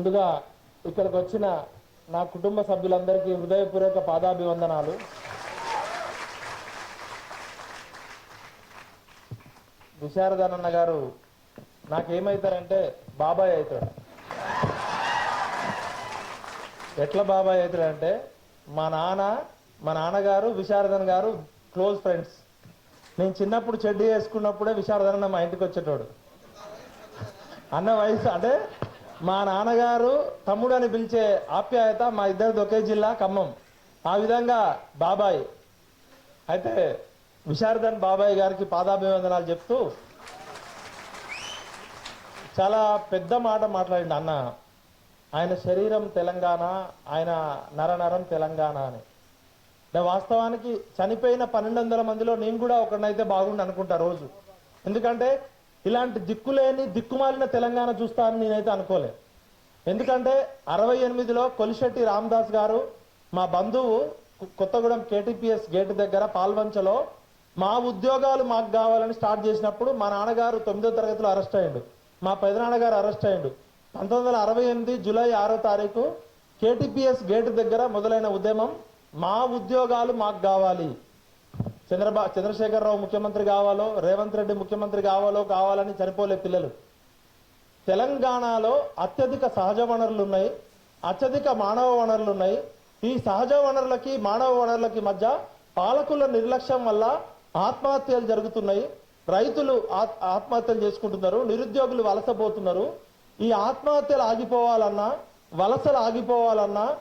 ముందుగా ఇక్కడికి వచ్చిన నా కుటుంబ సభ్యులందరికీ హృదయపూర్వక పాదాభివందనాలు. విశారదానన్న గారు నాకేమవుతారంటే బాబాయ్ అవుతాడు. ఎట్లా బాబాయ్ అవుతాడంటే మా నాన్న మా నాన్నగారు విశారదన్ గారు క్లోజ్ ఫ్రెండ్స్. నేను చిన్నప్పుడు చెడ్డీ వేసుకున్నప్పుడే విశారదన్న మా ఇంటికి వచ్చేటోడు. అన్న వయసు అంటే మా నాన్నగారు తమ్ముడు అని పిలిచే ఆప్యాయత మా ఇద్దరిది ఒకే జిల్లా ఖమ్మం. ఆ విధంగా బాబాయ్. అయితే విశారదన్ బాబాయ్ గారికి పాదాభివందనాలు చెప్తూ చాలా పెద్ద మాట మాట్లాడింది అన్న. ఆయన శరీరం తెలంగాణ ఆయన నరనరం తెలంగాణ అని. వాస్తవానికి చనిపోయిన పన్నెండు వందల మందిలో నేను కూడా ఒకరినైతే బాగుండు అనుకుంటా రోజు. ఎందుకంటే ఇలాంటి దిక్కులేని దిక్కుమాలిన తెలంగాణ చూస్తానని నేనైతే అనుకోలే. ఎందుకంటే అరవై ఎనిమిదిలో కొలిశెట్టి రామదాస్ గారు మా బంధువు కొత్తగూడెం కేటీపీఎస్ గేటు దగ్గర పాల్వంచలో మా ఉద్యోగాలు మాకు కావాలని స్టార్ట్ చేసినప్పుడు మా నాన్నగారు తొమ్మిదో తరగతిలో అరెస్ట్ అయ్యిండు. మా పెదనాన్నగారు అరెస్ట్ అయ్యిండు. పంతొమ్మిది వందల అరవై ఎనిమిది జూలై ఆరో తారీఖు కేటీపీఎస్ గేటు దగ్గర మొదలైన ఉద్యమం మా ఉద్యోగాలు మాకు కావాలి. చంద్రబా చంద్రశేఖరరావు ముఖ్యమంత్రి కావాలో రేవంత్ రెడ్డి ముఖ్యమంత్రి కావాలో కావాలని చనిపోలే పిల్లలు. తెలంగాణలో అత్యధిక సహజ వనరులు ఉన్నాయి అత్యధిక మానవ వనరులు ఉన్నాయి. ఈ సహజ వనరులకి మానవ వనరులకి మధ్య పాలకుల నిర్లక్ష్యం వల్ల ఆత్మహత్యలు జరుగుతున్నాయి. రైతులు ఆత్- ఆత్మహత్యలు చేసుకుంటున్నారు నిరుద్యోగులు వలసపోతున్నారు. ఈ ఆత్మహత్యలు ఆగిపోవాలన్నా వలసలు ఆగిపోవాలన్నా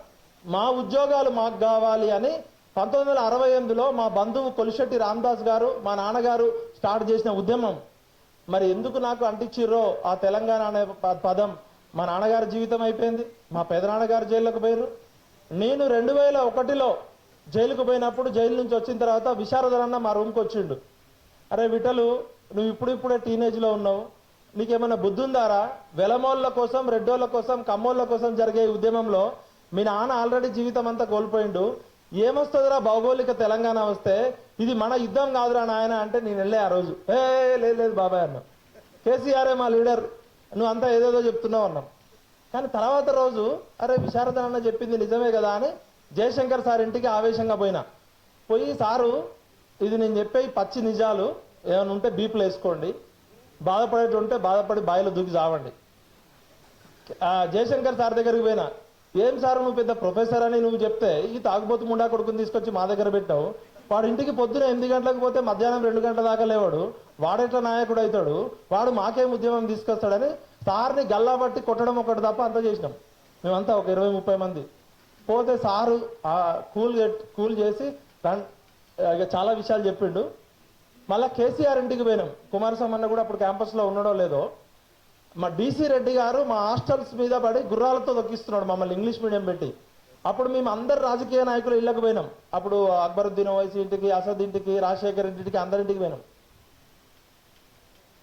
మా ఉద్యోగాలు మాకు కావాలి అని పంతొమ్మిది వందల అరవై ఎనిమిదిలో మా బంధువు కొలిశెట్టి రామదాస్ గారు మా నాన్నగారు స్టార్ట్ చేసిన ఉద్యమం. మరి ఎందుకు నాకు అంటించిర్రో ఆ తెలంగాణ అనే పదం మా నాన్నగారి జీవితం అయిపోయింది. మా పెదనాన్నగారు జైల్లోకి పోయారు నేను రెండు వేల ఒకటిలో జైలుకు పోయినప్పుడు జైలు నుంచి వచ్చిన తర్వాత విశారదనన్న మా రూమ్కి వచ్చిండు. అరే విటలు నువ్వు ఇప్పుడు ఇప్పుడే టీనేజ్లో ఉన్నావు. నీకేమైనా బుద్ధి ఉందారా వెలమోళ్ళ కోసం రెడ్డోళ్ళ కోసం కమ్మోళ్ళ కోసం జరిగే ఈ ఉద్యమంలో మీ నాన్న ఆల్రెడీ జీవితం అంతా కోల్పోయిండు. ఏమొస్తుందిరా భౌగోళిక తెలంగాణ వస్తే? ఇది మన యుద్ధం కాదురా నాయన అంటే నేను వెళ్ళే ఆ రోజు. ఏ లేదు లేదు బాబాయ్ అన్నా. కేసీఆరే మా లీడర్? నువ్వు అంతా ఏదేదో చెప్తున్నావు అన్నాం. కానీ తర్వాత రోజు అరే విశారదన్ అన్న చెప్పింది నిజమే కదా అని జయశంకర్ సార్ ఇంటికి ఆవేశంగా పోయినా. పోయి సారు ఇది నేను చెప్పే పచ్చి నిజాలు ఏమైనా ఉంటే బీపులు వేసుకోండి. బాధపడేటి ఉంటే బాధపడి బాయిలో దూకి చావండి. జయశంకర్ సార్ దగ్గరికి పోయినా. ఏం సార్ నువ్వు పెద్ద ప్రొఫెసర్ అని నువ్వు చెప్తే ఈ తాగుబోతు ముండా కొడుకుని తీసుకొచ్చి మా దగ్గర పెట్టావు. వాడు ఇంటికి పొద్దున ఎనిమిది గంటలకు పోతే మధ్యాహ్నం రెండు గంటల దాకా లేవాడు. వాడెట్లా నాయకుడు అవుతాడు? వాడు మాకేం ఉద్యమం తీసుకొస్తాడని సార్ని గల్లా పట్టి కొట్టడం ఒకటి తప్ప అంతా చేసినాం. మేమంతా ఒక ఇరవై ముప్పై మంది. పోతే సారు కూల్ కూల్ చేసి చాలా విషయాలు చెప్పిండు. మళ్ళా కేసీఆర్ ఇంటికి పోయినాం. కుమారస్వామి అన్న కూడా అప్పుడు క్యాంపస్లో ఉన్నాడో లేదో. మా డీసీ రెడ్డి గారు మా హాస్టల్స్ మీద పడి గుర్రాలతో తొక్కిస్తున్నాడు మమ్మల్ని ఇంగ్లీష్ మీడియం పెట్టి. అప్పుడు మేము అందరు రాజకీయ నాయకులు ఇళ్ళకి పోయినాం. అప్పుడు అక్బరుద్దీన్ ఓవైసీ ఇంటికి అసద్ ఇంటికి రాజశేఖర్ ఇంటికి అందరింటికి పోయినాం.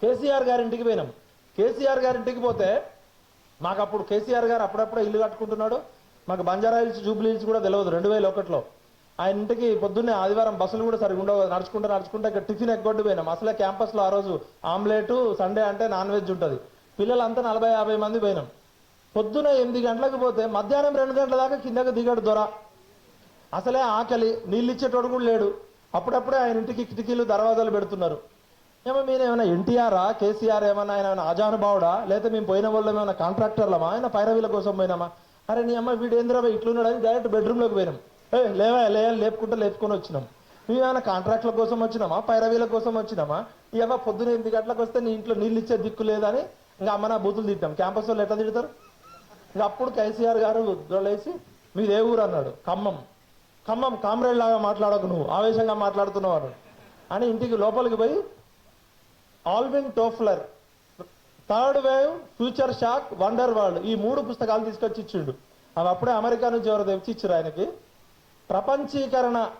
కేసీఆర్ గారి ఇంటికి పోయినాం. కేసీఆర్ గారి ఇంటికి పోతే మాకు అప్పుడు కేసీఆర్ గారు అప్పుడప్పుడే ఇల్లు కట్టుకుంటున్నాడు. మాకు బంజారా హిల్స్ జూబ్లీ హిల్స్ కూడా తెలియదు రెండు వేల ఒకటిలో. ఆయన ఇంటికి పొద్దున్నే ఆదివారం బస్సులు కూడా సరిగా ఉండవు నడుచుకుంటూ నడుచుకుంటే ఇక్కడ టిఫిన్ ఎగ్గొట్టు పోయినాం. అసలే క్యాంపస్లో ఆ రోజు ఆమ్లెట్ సండే అంటే నాన్ వెజ్ ఉంటుంది. పిల్లలంతా నలభై యాభై మంది పోయినాం. పొద్దున ఎనిమిది గంటలకు పోతే మధ్యాహ్నం రెండు గంటల దాకా కిందకి దిగాడు దొర. అసలే ఆకలి నీళ్ళు ఇచ్చేటోడు కూడా లేడు. అప్పుడప్పుడే ఆయన ఇంటికి కిటికీలు దర్వాజాలు పెడుతున్నారు. ఏమో మీరు ఏమైనా ఎన్టీఆరా కేసీఆర్ ఏమన్నా ఆయన ఏమైనా అజానుభావుడా? లేకపోతే మేము పోయిన వాళ్ళం ఏమైనా కాంట్రాక్టర్లమా? ఆయన పైరవీల కోసం పోయినామా? అరే నీ అమ్మ వీడు ఏంద్రా ఇట్లున్నాడు అని డైరెక్ట్ బెడ్రూమ్లోకి పోయినాం. ఏ లేవా లే లేపుకుంటే లేపుకుంటూ లేపుకొని వచ్చినాం. మేము ఏమైనా కాంట్రాక్ట్ల కోసం వచ్చినామా? పైరవీల కోసం వచ్చినామా? ఇవ్వ పొద్దున ఎనిమిది గంటలకు వస్తే నీ ఇంట్లో నీళ్ళు ఇచ్చే దిక్కు లేదని ఇంకా అమ్మ నా బూతులు తిట్టాం. క్యాంపస్ వాళ్ళు ఎట్లా తిడతారు? ఇంకా అప్పుడు కేసీఆర్ గారు లేచి మీది ఏ ఊరు? అన్నాడు. ఖమ్మం. ఖమ్మం కామ్రేడ్ లాగా మాట్లాడకు నువ్వు. ఆవేశంగా మాట్లాడుతున్నావు అన్నాడు. అని ఇంటికి లోపలికి పోయి Alvin Toffler third wave future shock wonder world ఈ మూడు పుస్తకాలు తీసుకొచ్చి ఇచ్చిండు. అవి అప్పుడే అమెరికా నుంచి ఎవరు తెచ్చిచ్చారు ఆయనకి. ప్రపంచీకరణ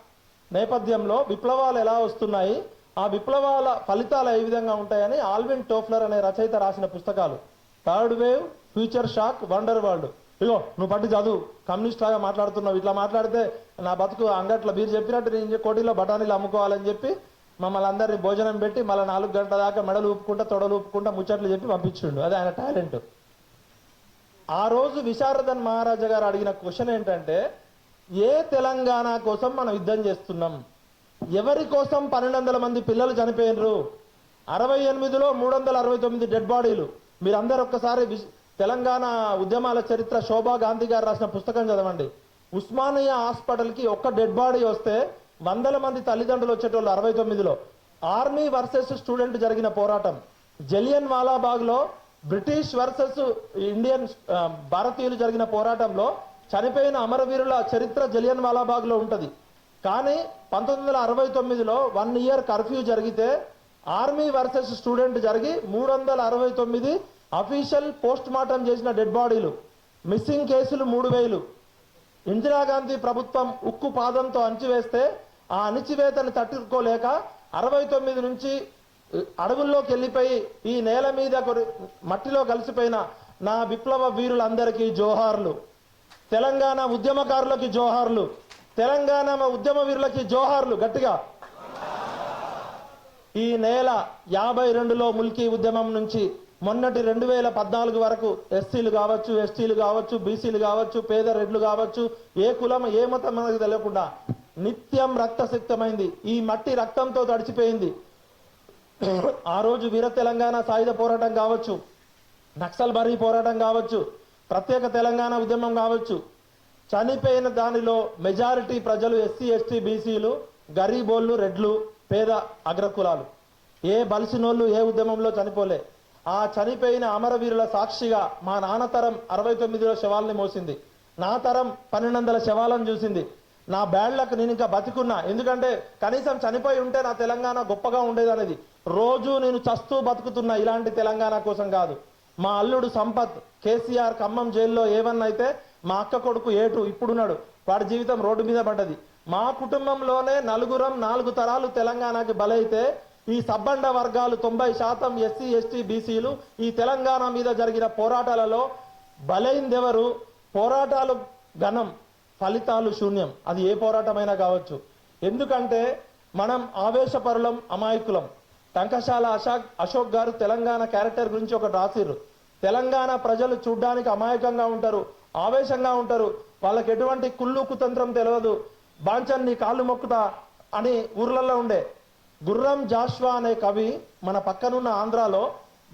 నేపథ్యంలో విప్లవాలు ఎలా వస్తున్నాయి? ఆ విప్లవాల ఫలితాలు ఏ విధంగా ఉంటాయని ఆల్విన్ టోఫ్లర్ అనే రచయిత రాసిన పుస్తకాలు. Third wave future shock wonder world. ఇగో నువ్వు పట్టి చదువు. కమ్యూనిస్ట్ లాగా మాట్లాడుతున్నావు. ఇట్లా మాట్లాడితే నా బతుకు అంగట్లో మీరు చెప్పినట్టు నేను కోటిలో బఠానీలు అమ్ముకోవాలని చెప్పి మమ్మల్ని అందరినీ భోజనం పెట్టి మళ్ళీ నాలుగు గంటల దాకా మెడలు ఊపుకుంటా తొడలు ఊపుకుంటా ముచ్చట్లు చెప్పి పంపించిండు. అది ఆయన టాలెంట్. ఆ రోజు విశారదన్ మహారాజా గారు అడిగిన క్వశ్చన్ ఏంటంటే ఏ తెలంగాణ కోసం మనం యుద్ధం చేస్తున్నాం? ఎవరి కోసం పన్నెండు వందల మంది పిల్లలు చనిపోయినరు? అరవై ఎనిమిదిలో మూడు వందల అరవై తొమ్మిది డెడ్ బాడీలు మీరందరూ ఒక్కసారి తెలంగాణ ఉద్యమాల చరిత్ర శోభా గాంధీ గారు రాసిన పుస్తకం చదవండి. ఉస్మానియా హాస్పిటల్కి ఒక్క డెడ్ బాడీ వస్తే వందల మంది తల్లిదండ్రులు వచ్చేటోళ్ళు అరవై తొమ్మిదిలో. ఆర్మీ వర్సెస్ స్టూడెంట్ జరిగిన పోరాటం. జలియన్ వాలాబాగ్లో బ్రిటిష్ వర్సెస్ ఇండియన్ భారతీయులు జరిగిన పోరాటంలో చనిపోయిన అమరవీరుల చరిత్ర జలియన్ వాలాబాగ్లో ఉంటుంది. కానీ పంతొమ్మిది వందల అరవై తొమ్మిదిలో వన్ ఇయర్ కర్ఫ్యూ జరిగితే ఆర్మీ వర్సెస్ స్టూడెంట్ జరిగి మూడు వందల అరవై తొమ్మిది అఫీషియల్ పోస్ట్ మార్టం చేసిన డెడ్ బాడీలు మిస్సింగ్ కేసులు మూడు వేలు. ఇందిరాగాంధీ ప్రభుత్వం ఉక్కు పాదంతో అణిచివేస్తే ఆ అణిచివేతను తట్టుకోలేక అరవై తొమ్మిది నుంచి అడవుల్లోకి వెళ్ళిపోయి ఈ నేల మీద కొరి- మట్టిలో కలిసిపోయిన నా విప్లవ వీరులందరికీ జోహార్లు. తెలంగాణ ఉద్యమకారులకి జోహార్లు. తెలంగాణ ఉద్యమ వీరులకి జోహార్లు గట్టిగా. ఈ నేల యాభై రెండులో ముల్కీ ఉద్యమం నుంచి మొన్నటి రెండు వేల పద్నాలుగు వరకు ఎస్సీలు కావచ్చు ఎస్టీలు కావచ్చు బీసీలు కావచ్చు పేద రెడ్లు కావచ్చు ఏ కులం ఏ మతం మనకు తెలియకుండా నిత్యం రక్తసిక్తమైంది. ఈ మట్టి రక్తంతో తడిచిపోయింది. ఆ రోజు వీర తెలంగాణ సాయుధ పోరాటం కావచ్చు నక్సల్ బరీ పోరాటం కావచ్చు ప్రత్యేక తెలంగాణ ఉద్యమం కావచ్చు చనిపోయిన దానిలో మెజారిటీ ప్రజలు ఎస్సీ ఎస్టీ బీసీలు గరీబోళ్ళు రెడ్లు పేద అగ్రకులాలు. ఏ బలిసినోళ్ళు ఏ ఉద్యమంలో చనిపోలే. ఆ చనిపోయిన అమరవీరుల సాక్షిగా మా నాన్న తరం అరవై తొమ్మిదిలో శవాల్ని మోసింది. నా తరం పన్నెండు వందల శవాలను చూసింది. నా బ్యాడ్లకు నేను ఇంకా బతికున్నా. ఎందుకంటే కనీసం చనిపోయి ఉంటే నా తెలంగాణ గొప్పగా ఉండేదనేది. రోజు నేను చస్తూ బతుకుతున్నా ఇలాంటి తెలంగాణ కోసం కాదు. మా అల్లుడు సంపత్ కేసీఆర్ ఖమ్మం జైల్లో ఏమన్నా అయితే మా అక్క కొడుకు ఏటు ఇప్పుడున్నాడు. వాడి జీవితం రోడ్డు మీద పడ్డది. మా కుటుంబంలోనే నలుగురం నాలుగు తరాలు తెలంగాణకి బలైతే ఈ సబ్బండ వర్గాలు తొంభై శాతం ఎస్సీ ఎస్టీ బీసీలు ఈ తెలంగాణ మీద జరిగిన పోరాటాలలో బలైందెవరు? పోరాటాలు ఘనం ఫలితాలు శూన్యం. అది ఏ పోరాటమైనా కావచ్చు. ఎందుకంటే మనం ఆవేశపరులం అమాయకులం. టంకశాల అశోక్ అశోక్ గారు తెలంగాణ క్యారెక్టర్ గురించి ఒకటి రాసిర్రు. తెలంగాణ ప్రజలు చూడ్డానికి అమాయకంగా ఉంటారు. ఆవేశంగా ఉంటారు. వాళ్ళకి ఎటువంటి కుళ్ళు కుతంత్రం తెలియదు బాంచన్ నీ కాళ్ళు మొక్కుతా అని ఊర్లలో ఉండే. గుర్రం జాష్వా అనే కవి మన పక్కనున్న ఆంధ్రాలో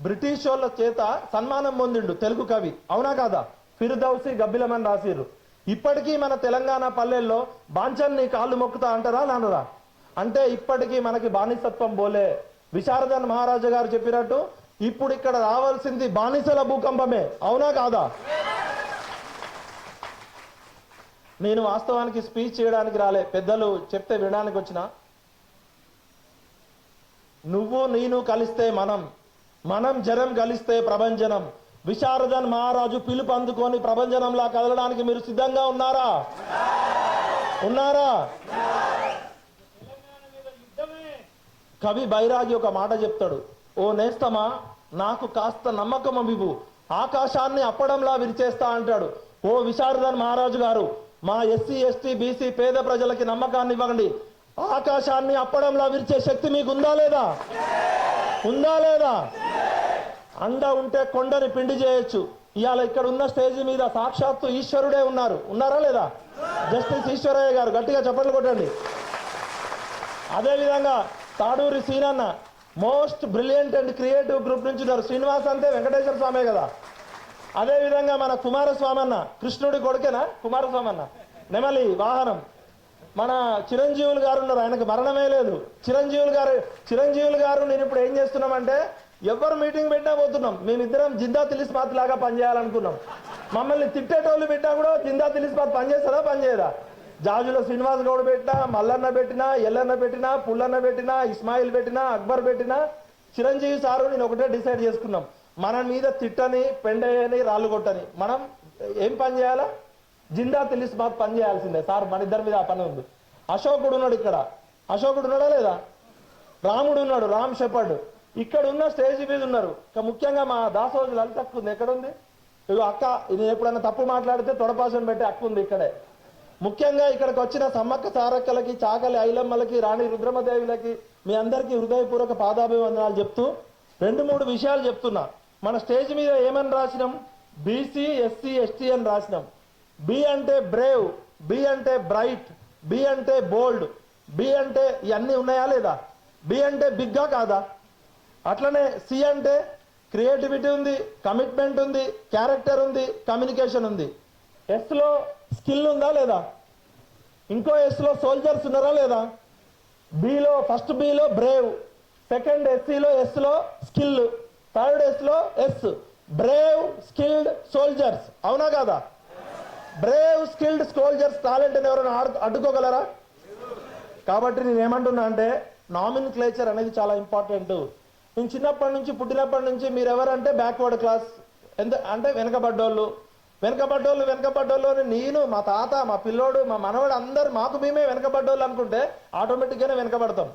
బ్రిటిష్ వాళ్ళ చేత సన్మానం పొందిండు తెలుగు కవి. అవునా కాదా? ఫిర్దౌసి గబ్బిలమని రాసిర్రు. ఇప్పటికీ మన తెలంగాణ పల్లెల్లో బాంచన్ నీ కాళ్ళు మొక్కుతా అంటారా నాన్నరా అంటే ఇప్పటికీ మనకి బానిసత్వం పోలే విశారదన్ మహారాజు గారు చెప్పినట్టు ఇప్పుడు ఇక్కడ రావాల్సింది బానిసల భూకంపమే. అవునా కాదా? నేను వాస్తవానికి స్పీచ్ చేయడానికి రాలే. పెద్దలు చెప్తే వినడానికి వచ్చిన. నువ్వు నేను కలిస్తే మనం. మనం జనం కలిస్తే ప్రభంజనం. విశారదన్ మహారాజు పిలుపు అందుకొని ప్రభంజనంలా కదలడానికి మీరు సిద్ధంగా ఉన్నారా? ఉన్నారా? కవి బైరాగి ఒక మాట చెప్తాడు. ఓ నేస్తమా నాకు కాస్త నమ్మకం ఇవ్వు ఆకాశాన్ని అప్పడంలా విరిచేస్తా అంటాడు. ఓ విశారదన్ మహారాజు గారు మా ఎస్సీ ఎస్టీ బీసీ పేద ప్రజలకి నమ్మకాన్ని ఇవ్వండి. ఆకాశాన్ని అప్పడంలా విరిచే శక్తి మీకు ఉందా లేదా? ఉందా లేదా? అండ ఉంటే కొండని పిండి చేయొచ్చు. ఇవాళ ఇక్కడ ఉన్న స్టేజ్ మీద సాక్షాత్తు ఈశ్వరుడే ఉన్నారు. ఉన్నారా లేదా? జస్టిస్ ఈశ్వరయ్య గారు గట్టిగా చప్పట్లు కొట్టండి. అదేవిధంగా Taduri Seenanna most brilliant and creative group నుంచి ఉన్నారు. శ్రీనివాస్ అంతే వెంకటేశ్వర స్వామి కదా. అదేవిధంగా మన కుమారస్వామి అన్న కృష్ణుడి కొడుకేనా? కుమారస్వామి అన్న నెమలి వాహనం. మన చిరంజీవులు గారు ఉన్నారు ఆయనకు మరణమే లేదు. చిరంజీవులు గారు చిరంజీవులు గారు నేను ఇప్పుడు ఏం చేస్తున్నామంటే ఎవరు మీటింగ్ పెట్టినా పోతున్నాం. మేమిద్దరం జిందా తిలిస్మాత్ లాగా పనిచేయాలనుకున్నాం. మమ్మల్ని తిట్టేటోళ్ళు పెట్టినా కూడా జిందా తిలిస్మాత్ పనిచేస్తారా పనిచేయదా? జాజుల శ్రీనివాస్ గౌడ్ పెట్టినా మల్లన్న పెట్టినా ఎల్లన్న పెట్టినా పుల్లన్న పెట్టినా ఇస్మాయిల్ పెట్టినా అక్బర్ పెట్టినా చిరంజీవి సారు నేను ఒకటే డిసైడ్ చేసుకున్నాం. మన మీద తిట్టని పెండని రాళ్ళు కొట్టని మనం ఏం పని చేయాలా? జిందా తెలిసి మాకు పని చేయాల్సిందే. సార్ మన ఇద్దరి మీద ఆ పని ఉంది. అశోకుడు ఉన్నాడు ఇక్కడ. అశోకుడు ఉన్నాడా లేదా? రాముడు ఉన్నాడు రామ్ షెపర్డ్. ఇక్కడ ఉన్న స్టేజ్ మీద ఉన్నారు. ఇక ముఖ్యంగా మా దాసోజు లలిత అక్క ఉంది. ఎక్కడ ఉంది ఇగో అక్క ఇది ఎప్పుడైనా తప్పు మాట్లాడితే తొడపాసం పెట్టి అక్క ఉంది ఇక్కడే. ముఖ్యంగా ఇక్కడికి వచ్చిన సమ్మక్క సారక్కలకి చాకలి ఐలమ్మలకి రాణి రుద్రమదేవులకి మీ అందరికీ హృదయపూర్వక పాదాభివందనాలు చెప్తూ రెండు మూడు విషయాలు చెప్తున్నా. మన స్టేజ్ మీద ఏమని రాసినాం? బీసీ ఎస్సీ ఎస్టీ అని రాసినాం. బి అంటే బ్రేవ్ బి అంటే బ్రైట్ బి అంటే బోల్డ్ బి అంటే ఇవన్నీ ఉన్నాయా లేదా? బి అంటే బిగ్గా కాదా? అట్లనే సి అంటే క్రియేటివిటీ ఉంది కమిట్మెంట్ ఉంది క్యారెక్టర్ ఉంది కమ్యూనికేషన్ ఉంది. ఎస్లో స్కిల్ ఉందా లేదా? ఇంకో ఎస్లో సోల్జర్స్ ఉన్నారా లేదా? బిలో ఫస్ట్ బిలో బ్రేవ్ సెకండ్ ఎస్సీలో ఎస్లో స్కిల్ థర్డ్ ఎస్లో ఎస్ బ్రేవ్ స్కిల్డ్ సోల్జర్స్ అవునా కాదా? బ్రేవ్ స్కిల్డ్ సోల్జర్స్ టాలెంట్ అని ఎవరైనా అడ్డుకోగలరా? కాబట్టి నేను ఏమంటున్నా అంటే నామిన్ క్లేచర్ అనేది చాలా ఇంపార్టెంట్ నేను చిన్నప్పటి నుంచి పుట్టినప్పటి నుంచి మీరు ఎవరంటే బ్యాక్వర్డ్ క్లాస్ ఎంత అంటే వెనకబడ్డోళ్ళు. వెనకబడ్డోళ్ళు వెనకబడ్డోళ్ళు అని నేను మా తాత మా పిల్లోడు మా మనవడు అందరు మాకు మేమే వెనకబడ్డోళ్ళు అనుకుంటే ఆటోమేటిక్గానే వెనకబడతాం.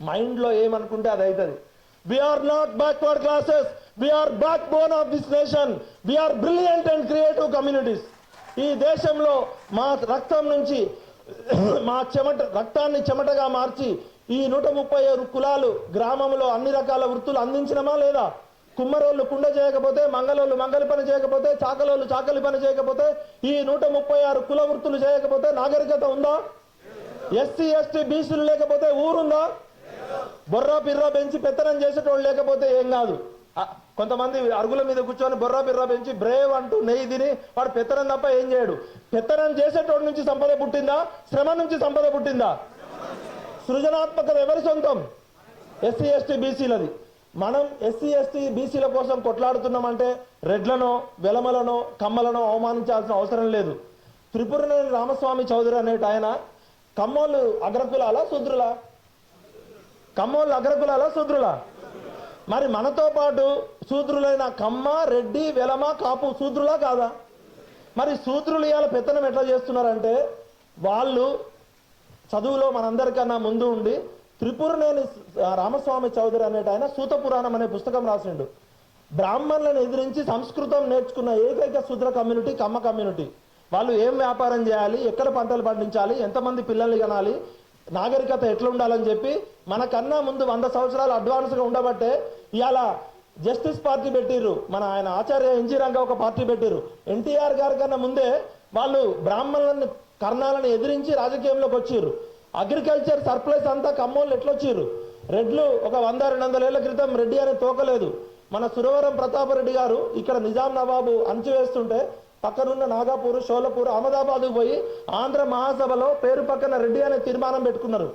మైండ్లో ఏమనుకుంటే అది అవుతుంది we are not backward classes we are backbone of this nation we are brilliant and creative communities ఈ దేశంలో మా రక్తం నుంచి మా చెమట రక్తాన్ని చెమటగా మార్చి ఈ నూట ముప్పై ఆరు కులాలు గ్రామంలో అన్ని రకాల వృత్తులు అందించినమా లేదా? కుమ్మరోళ్ళు కుండ చేయకపోతే మంగళోళ్ళు మంగలి పని చేయకపోతే చాకలోళ్ళు చాకలి పని చేయకపోతే ఈ నూట ముప్పై ఆరు కుల వృత్తులు చేయకపోతే నాగరికత ఉందా? ఎస్సీ ఎస్టీ బీసీలు లేకపోతే ఊరుందా? బొర్రా పిర్రా పెంచి పెత్తనం చేసేటోళ్ళు లేకపోతే ఏం కాదు. కొంతమంది అరుగుల మీద కూర్చొని బొర్రా బిర్రా పెంచి బ్రేవ్ అంటూ నెయ్యి తిని వాడు పెత్తనం తప్ప ఏం చేయడు. పెత్తనం చేసేటోడి నుంచి సంపద పుట్టిందా? శ్రమ నుంచి సంపద పుట్టిందా? సృజనాత్మకత ఎవరి సొంతం? ఎస్సీ ఎస్టీ బీసీలది. మనం ఎస్సీ ఎస్టీ బీసీల కోసం కొట్లాడుతున్నామంటే రెడ్లనో వెలమలనో కమ్మలనో అవమానించాల్సిన అవసరం లేదు. త్రిపురనేని రామస్వామి చౌదరి అనేటి ఆయన కమ్మలు అగ్రకులాలా శుద్రులా? కమ్మోళ్ళు అగ్రకులాలా శూద్రులా. మరి మనతో పాటు శూద్రులైన కమ్మ రెడ్డి వెలమ కాపు శూద్రులా కాదా? మరి శూద్రులు ఇవాళ పెత్తనం ఎట్లా చేస్తున్నారంటే వాళ్ళు చదువులో మనందరికన్నా ముందు ఉండి త్రిపురనేని రామస్వామి చౌదరి అనేట ఆయన సూత పురాణం అనే పుస్తకం రాసిండు. బ్రాహ్మణులను ఎదిరించి సంస్కృతం నేర్చుకున్న ఏకైక శూద్ర కమ్యూనిటీ కమ్మ కమ్యూనిటీ. వాళ్ళు ఏం వ్యాపారం చేయాలి? ఎక్కడ పంటలు పండించాలి? ఎంతమంది పిల్లల్ని కనాలి? నాగరికత ఎట్లా ఉండాలని చెప్పి మనకన్నా ముందు వంద సంవత్సరాలు అడ్వాన్స్గా ఉండబట్టే ఇవాళ జస్టిస్ పార్టీ పెట్టిర్రు. మన ఆయన ఆచార్య ఎన్జీ రంగా ఒక పార్టీ పెట్టిర్రు. ఎన్టీఆర్ గారి కన్నా ముందే వాళ్ళు బ్రాహ్మణులను కర్ణాలను ఎదిరించి రాజకీయంలోకి వచ్చిర్రు. అగ్రికల్చర్ సర్ప్లైస్ అంతా కమ్మోళ్ళు ఎట్లొచ్చిర్రు? రెడ్లు ఒక వంద రెండు వందల ఏళ్ళ క్రితం రెడ్డి అనే తోకలేదు. మన సురవరం ప్రతాపరెడ్డి గారు ఇక్కడ నిజాం నవాబు అంచు వేస్తుంటే పక్కనున్న నాగాపూర్ షోలపూర్ అహ్మదాబాద్ పోయి ఆంధ్ర మహాసభలో పేరు పక్కన రెడ్డి అనే తీర్మానం పెట్టుకున్నారు.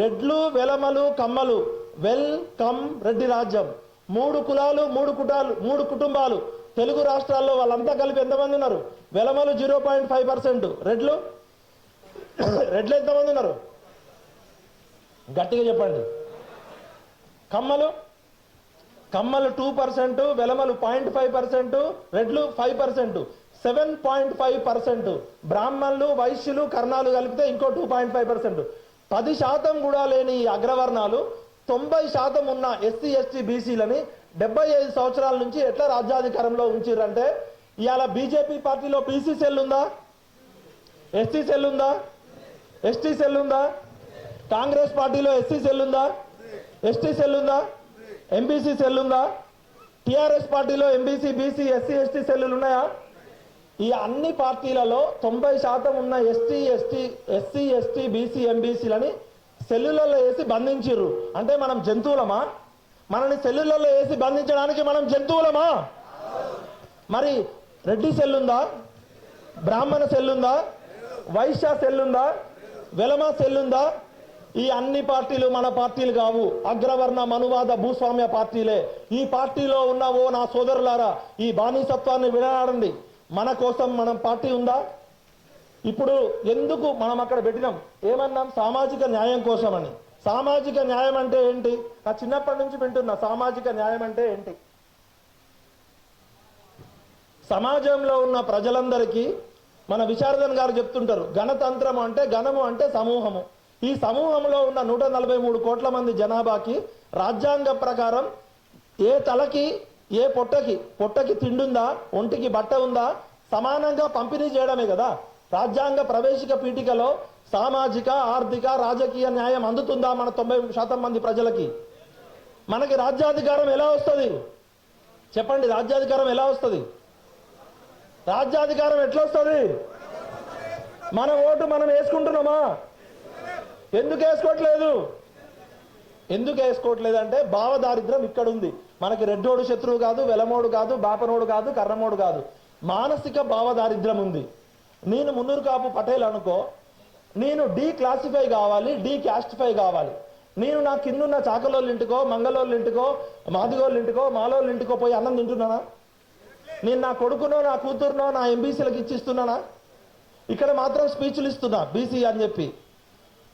రెడ్లు వెలమలు కమ్మలు వెల్ కమ్ రెడ్డి రాజ్యం. మూడు కులాలు మూడు కుటాలు మూడు కుటుంబాలు. తెలుగు రాష్ట్రాల్లో వాళ్ళంతా కలిపి ఎంతమంది ఉన్నారు? వెలమలు జీరో పాయింట్ ఫైవ్ పర్సెంట్. రెడ్లు? రెడ్లు ఎంతమంది ఉన్నారు? గట్టిగా చెప్పండి. కమ్మలు? కమ్మలు టూ పర్సెంట్ వెలమలు పాయింట్ ఫైవ్ పర్సెంట్ రెడ్లు five percent. Seven point five percent బ్రాహ్మణులు వైశ్యులు కర్ణాలు కలిపితే ఇంకో టూ పాయింట్ ఫైవ్ పర్సెంట్ పది శాతం కూడా లేని ఈ అగ్రవర్ణాలు తొంభై శాతం ఉన్న ఎస్సీ ఎస్టీ బీసీలని డెబ్బై ఐదు సంవత్సరాల నుంచి ఎట్లా రాజ్యాధికారంలో ఉంచిర్రంటే ఇవాళ బీజేపీ పార్టీలో బీసీ సెల్ ఉందా? ఎస్టీ సెల్ ఉందా? ఎస్టీ సెల్ ఉందా? కాంగ్రెస్ పార్టీలో ఎస్సీ సెల్ ఉందా? ఎస్టీ సెల్ ఉందా? ఎంబీసీ సెల్ ఉందా? టిఆర్ఎస్ పార్టీలో ఎంబీసీ బీసీ ఎస్సీ ఎస్టీ సెల్లులు ఉన్నాయా? ఈ అన్ని పార్టీలలో తొంభై శాతం ఉన్న ST ST SC ST BC ఎంబీసీలని సెల్లులలో వేసి బంధించిర్రు. అంటే మనం జంతువులమా? మనని సెల్లులలో వేసి బంధించడానికి మనం జంతువులమా? మరి రెడ్డి సెల్లుందా? బ్రాహ్మణ సెల్లుందా? వైశ్య సెల్లుందా? వెలమ సెల్లుందా? ఈ అన్ని పార్టీలు మన పార్టీలు కావు. అగ్రవర్ణ మనువాద భూస్వామ్య పార్టీలే. ఈ పార్టీలో ఉన్న ఓ నా సోదరులారా ఈ బానిసత్వాన్ని విడనాడండి. మన కోసం మనం పార్టీ ఉందా? ఇప్పుడు ఎందుకు మనం అక్కడ పెట్టినాం? ఏమన్నాం? సామాజిక న్యాయం కోసం అని సామాజిక న్యాయం అంటే ఏంటి? నా చిన్నప్పటి నుంచి వింటున్నా సామాజిక న్యాయం అంటే ఏంటి? సమాజంలో ఉన్న ప్రజలందరికీ మన విశారదన్ గారు చెప్తుంటారు గణతంత్రం అంటే గణము అంటే సమూహము. ఈ సమూహంలో ఉన్న నూట నలభై మూడు కోట్ల మంది జనాభాకి రాజ్యాంగ ప్రకారం ఏ తలకి ఏ పొట్టకి పొట్టకి తిండుందా ఒంటికి బట్ట ఉందా సమానంగా పంపిణీ చేయడమే కదా. రాజ్యాంగ ప్రవేశిక పీఠికలో సామాజిక ఆర్థిక రాజకీయ న్యాయం అందుతుందా మన తొంభై శాతం మంది ప్రజలకి? మనకి రాజ్యాధికారం ఎలా వస్తుంది? చెప్పండి రాజ్యాధికారం ఎలా వస్తుంది? రాజ్యాధికారం ఎట్లా వస్తుంది మన ఓటు మనం వేసుకుంటున్నామా? ఎందుకు వేసుకోవట్లేదు? ఎందుకు వేసుకోవట్లేదు అంటే భావదారిద్రం ఇక్కడ ఉంది మనకి రెడ్డోడు శత్రువు కాదు వెలమోడు కాదు బాపనోడు కాదు కర్రమోడు కాదు. మానసిక భావదారిద్రం ఉంది. నేను మున్నూరు కాపు పటేల్ అనుకో నేను డి క్లాసిఫై కావాలి డి క్యాస్టిఫై కావాలి. నేను నా కిందున్న చాకలోళ్ళ ఇంటికో మంగళోళ్ళ ఇంటికో మాదిగోళ్ళ ఇంటికో మాలోళ్ళ ఇంటికో పోయి అన్నం తింటున్నానా? నేను నా కొడుకునో నా కూతురునో నా ఎంబీసీలకు ఇచ్చిస్తున్నానా? ఇక్కడ మాత్రం స్పీచ్లు ఇస్తున్నా బీసీ అని చెప్పి.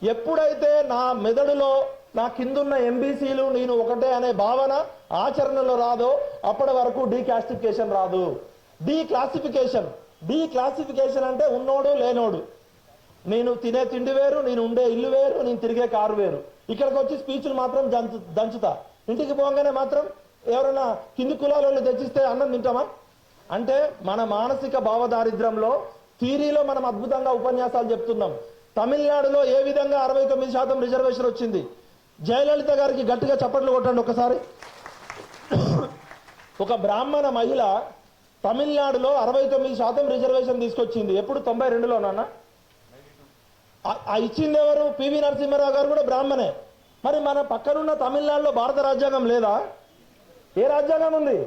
ఎప్పుడైతే నా మెదడులో నా కిందున్న ఎంబీసీలు నేను ఒకటే అనే భావన ఆచరణలో రాదో అప్పటి వరకు డీ క్లాసిఫికేషన్ రాదు. డీక్లాసిఫికేషన్. క్లాసిఫికేషన్ డీ క్లాసిఫికేషన్ అంటే ఉన్నోడు లేనోడు. నేను తినే తిండి వేరు నేను ఉండే ఇల్లు వేరు నేను తిరిగే కారు వేరు. ఇక్కడికి వచ్చి స్పీచ్లు మాత్రం దంచు దంచుతా. ఇంటికి పోగానే మాత్రం ఎవరైనా కింది కులాల తెచ్చిస్తే అన్నం తింటామా? అంటే మన మానసిక భావదారిద్ర్యంలో థీరీలో మనం అద్భుతంగా ఉపన్యాసాలు చెప్తున్నాం. తమిళనాడులో ఏ విధంగా అరవై తొమ్మిది శాతం రిజర్వేషన్ వచ్చింది? జయలలిత గారికి గట్టిగా చప్పట్లు కొట్టండి ఒకసారి. ఒక బ్రాహ్మణ మహిళ తమిళనాడులో అరవై తొమ్మిది శాతం రిజర్వేషన్ తీసుకొచ్చింది. ఎప్పుడు? తొంభై రెండులో నాన్న? ఆ- ఇచ్చింది ఎవరు? పివి నరసింహారావు గారు కూడా బ్రాహ్మణే. మరి మన పక్కనున్న తమిళనాడులో భారత రాజ్యాంగం లేదా? ఏ రాజ్యాంగం ఉంది?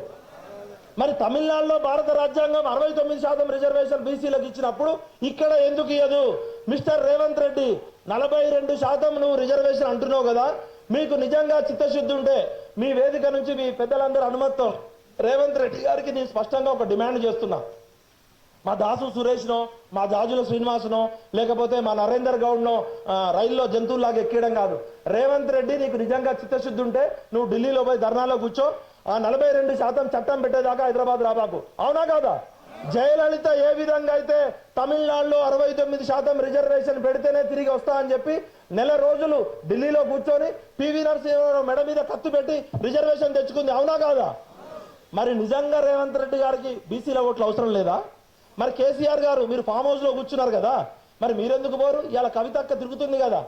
మరి తమిళనాడులో భారత రాజ్యాంగం అరవై తొమ్మిది శాతం రిజర్వేషన్ బీసీలకు ఇచ్చినప్పుడు ఇక్కడ ఎందుకు ఇయ్యదు? మిస్టర్ రేవంత్ రెడ్డి నలభై రెండు శాతం నువ్వు రిజర్వేషన్ అంటున్నావు కదా. మీకు నిజంగా చిత్తశుద్ధి ఉంటే మీ వేదిక నుంచి మీ పెద్దలందరూ అనుమతితో రేవంత్ రెడ్డి గారికి నేను స్పష్టంగా ఒక డిమాండ్ చేస్తున్నా. మా దాసు సురేష్నో మా జాజుల శ్రీనివాసనో లేకపోతే మా నరేందర్ గౌడ్నో రైల్లో జంతువులాగా ఎక్కేయడం కాదు. రేవంత్ రెడ్డి నీకు నిజంగా చిత్తశుద్ధి ఉంటే నువ్వు ఢిల్లీలో పోయి ధర్నాలో కూర్చో. ఆ నలభై రెండు శాతం చట్టం పెట్టేదాకా హైదరాబాద్ రాబాకు అవునా కాదా? జయలలిత ఏ విధంగా అయితే తమిళనాడులో అరవై తొమ్మిది శాతం రిజర్వేషన్ పెడితేనే తిరిగి వస్తా అని చెప్పి నెల రోజులు ఢిల్లీలో కూర్చొని పివి నరసింహారావు మెడ మీద కత్తు పెట్టి రిజర్వేషన్ తెచ్చుకుంది. అవునా కాదా? మరి నిజంగా రేవంత్ రెడ్డి గారికి బీసీల ఓట్లు అవసరం లేదా? మరి కేసీఆర్ గారు మీరు ఫామ్ హౌస్లో కూర్చున్నారు కదా మరి మీరెందుకు పోరు? ఇలా కవితక్క తిరుగుతుంది కదా.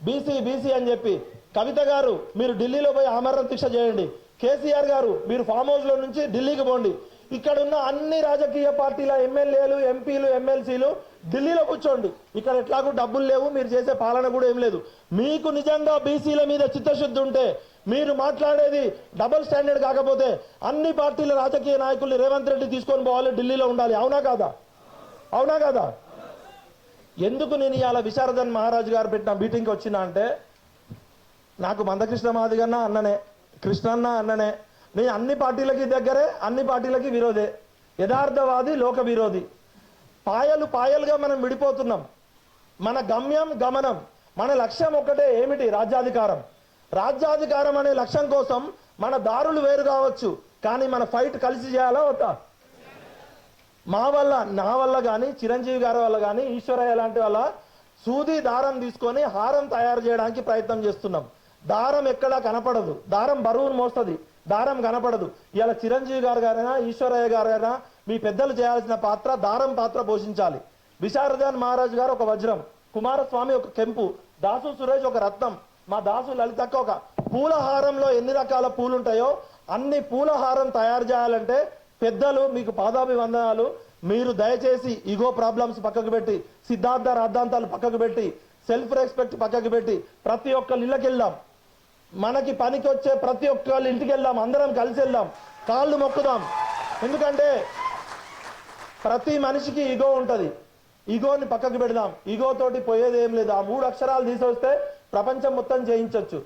బీసీ బీసీ అని చెప్పి కవిత గారు మీరు ఢిల్లీలో పోయి ఆమరణ దీక్ష చేయండి. కేసీఆర్ గారు మీరు ఫామ్ హౌస్లో నుంచి ఢిల్లీకి పోండి. ఇక్కడ ఉన్న అన్ని రాజకీయ పార్టీల ఎమ్మెల్యేలు ఎంపీలు ఎమ్మెల్సీలు ఢిల్లీలో కూర్చోండి. ఇక్కడ ఎట్లాగూ డబ్బులు లేవు మీరు చేసే పాలన కూడా ఏం లేదు. మీకు నిజంగా బీసీల మీద చిత్తశుద్ధి ఉంటే మీరు మాట్లాడేది డబుల్ స్టాండర్డ్ కాకపోతే అన్ని పార్టీల రాజకీయ నాయకుల్ని రేవంత్ రెడ్డి తీసుకొని పోవాలి ఢిల్లీలో ఉండాలి. అవునా కాదా? అవునా కాదా? ఎందుకు నేను ఇవాళ విశారదన్ మహారాజు గారు పెట్టిన మీటింగ్కి వచ్చినా అంటే నాకు మందకృష్ణ మాదిగన్న అన్ననే కృష్ణన్న అన్ననే. నేను అన్ని పార్టీలకి దగ్గరే అన్ని పార్టీలకి విరోధే. యథార్థవాది లోక విరోధి పాయలు పాయలుగా మనం విడిపోతున్నాం. మన గమ్యం గమనం మన లక్ష్యం ఒక్కటే ఏమిటి? రాజ్యాధికారం. రాజ్యాధికారం అనే లక్ష్యం కోసం మన దారులు వేరు కావచ్చు కానీ మన ఫైట్ కలిసి చేయాలా వద్దా? మా వల్ల నా వల్ల కానీ చిరంజీవి గారి వల్ల కానీ ఈశ్వరయ్య లాంటి వల్ల సూది దారం తీసుకొని హారం తయారు చేయడానికి ప్రయత్నం చేస్తున్నాం. దారం ఎక్కడా కనపడదు. దారం బరువును మోస్తుంది. దారం కనపడదు. ఇలా చిరంజీవి గారు గారైనా ఈశ్వరయ్య గారైనా మీ పెద్దలు చేయాల్సిన పాత్ర దారం పాత్ర పోషించాలి. విశారదాన్ మహారాజు గారు ఒక వజ్రం కుమారస్వామి ఒక కెంపు దాసు సురేష్ ఒక రత్నం మా దాసు లలితక్క ఒక పూలహారంలో ఎన్ని రకాల పూలు ఉంటాయో అన్ని పూలహారం తయారు చేయాలంటే పెద్దలు మీకు పాదాభివందనాలు మీరు దయచేసి ఈగో ప్రాబ్లమ్స్ పక్కకు పెట్టి సిద్ధార్థ రాద్ధాంతాలు పక్కకు పెట్టి సెల్ఫ్ రెస్పెక్ట్ పక్కకు పెట్టి ప్రతి ఒక్కళ్ళు ఇళ్ళకి వెళ్దాం మనకి పనికి వచ్చే ప్రతి ఒక్కళ్ళ ఇంటికి వెళ్దాం అందరం కలిసి వెళ్దాం కాళ్ళు మొక్కుదాం. ఎందుకంటే ప్రతి మనిషికి ఈగో ఉంటుంది. ఈగోని పక్కకు పెడదాం. ఈగోతోటి పోయేది ఏం లేదు. ఆ మూడు అక్షరాలు తీసుకొస్తే ప్రపంచం మొత్తం జయించవచ్చు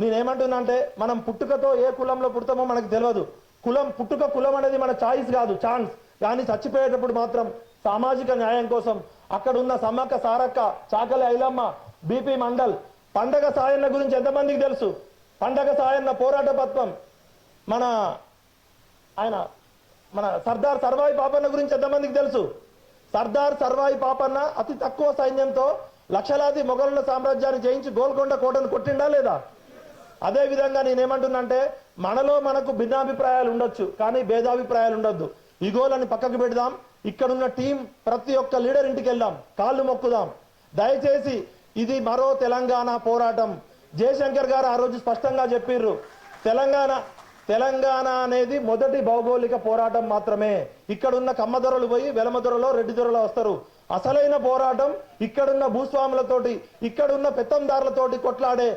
నేనేమంటున్నా అంటే మనం పుట్టుకతో ఏ కులంలో పుడతామో మనకు తెలియదు కులం పుట్టుక కులం అనేది మన చాయిస్ కాదు ఛాన్స్. కానీ చచ్చిపోయేటప్పుడు మాత్రం సామాజిక న్యాయం కోసం అక్కడ ఉన్న సమ్మక్క సారక్క చాకలి ఐలమ్మ బీపీ మండల్ పండగ సాయన్న గురించి ఎంతమందికి తెలుసు? పండగ సాయన్న పోరాట పత్వం మన ఆయన మన సర్దార్ సర్వాయి పాపన్న గురించి ఎంతమందికి తెలుసు? సర్దార్ సర్వాయి పాపన్న అతి తక్కువ సైన్యంతో లక్షలాది మొఘలుల సామ్రాజ్యాన్ని జయించి గోల్కొండ కోటను కొట్టిండా లేదా? అదే విధంగా నేనేమంటున్నానంటే మనలో మనకు భిన్నాభిప్రాయాలు ఉండొచ్చు కానీ భేదాభిప్రాయాలు ఉండొద్దు. ఇగోలని పక్కకు పెడదాం ఇక్కడున్న టీం ప్రతి ఒక్క లీడర్ ఇంటికి వెళ్దాం కాళ్ళు మొక్కుదాం. దయచేసి ఇది మరో తెలంగాణ పోరాటం. జయశంకర్ గారు ఆ రోజు స్పష్టంగా చెప్పిర్రు తెలంగాణ తెలంగాణ అనేది మొదటి భౌగోళిక పోరాటం మాత్రమే. ఇక్కడున్న కమ్మదొరలు పోయి వెలమదొరలో రెడ్డి దొరలో వస్తారు. అసలైన పోరాటం ఇక్కడున్న భూస్వాములతోటి ఇక్కడున్న పెత్తందారులతోటి కొట్లాడే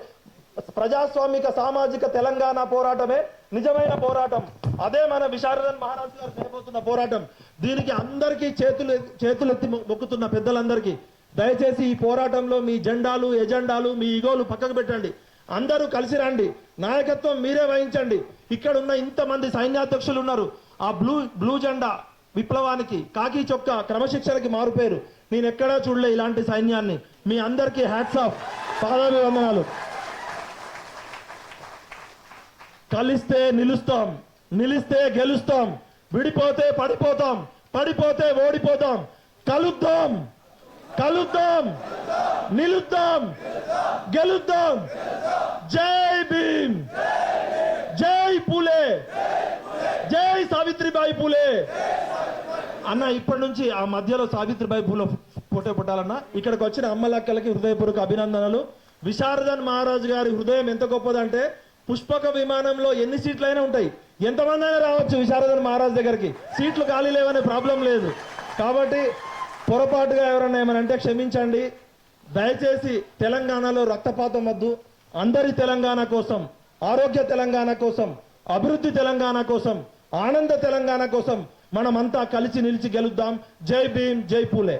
ప్రజాస్వామిక సామాజిక తెలంగాణ పోరాటమే నిజమైన పోరాటం. అదే మన విశారదన్ మహారాజు గారు చేయబోతున్న పోరాటం. దీనికి అందరికీ చేతులు చేతులెత్తి మొక్కుతున్న పెద్దలందరికీ దయచేసి ఈ పోరాటంలో మీ జెండాలు ఎజెండాలు మీ ఇగోలు పక్కకు పెట్టండి. అందరూ కలిసి రండి. నాయకత్వం మీరే వహించండి. ఇక్కడ ఉన్న ఇంతమంది సైన్యాధ్యక్షులు ఉన్నారు. ఆ బ్లూ బ్లూ జెండా విప్లవానికి కాకి చొక్క క్రమశిక్షణకి మారుపేరు నేను ఎక్కడా చూడలే ఇలాంటి సైన్యాన్ని. మీ అందరికీ హ్యాట్స్ ఆఫ్. పాదాభివందనాలు కలిస్తే నిలుస్తాం నిలిస్తే గెలుస్తాం విడిపోతే పడిపోతాం పడిపోతే ఓడిపోతాం కలుద్దాం. కలుద్దాం నిలుద్దాం గెలుద్దాం. జై భీమ్. జై పూలే. జై సావిత్రిబాయి పూలే. అన్న ఇప్పటి నుంచి ఆ మధ్యలో సావిత్రిబాయి పూల ఫోటో పెట్టాలన్నా. ఇక్కడికి వచ్చిన అమ్మలక్కలకి హృదయపూర్వక అభినందనలు. విశారదన్ మహారాజు గారి హృదయం ఎంత గొప్పదంటే పుష్పక విమానంలో ఎన్ని సీట్లైనా ఉంటాయి. ఎంతమంది అయినా రావచ్చు విశారదన్ మహారాజ్ దగ్గరికి. సీట్లు ఖాళీ లేవనే ప్రాబ్లం లేదు. కాబట్టి పొరపాటుగా ఎవరన్నా ఏమైనా అంటే క్షమించండి. దయచేసి తెలంగాణలో రక్తపాతం వద్దు. అందరి తెలంగాణ కోసం ఆరోగ్య తెలంగాణ కోసం అభివృద్ధి తెలంగాణ కోసం ఆనంద తెలంగాణ కోసం మనమంతా కలిసి నిలిచి గెలుద్దాం. జై భీమ్ జై పూలే.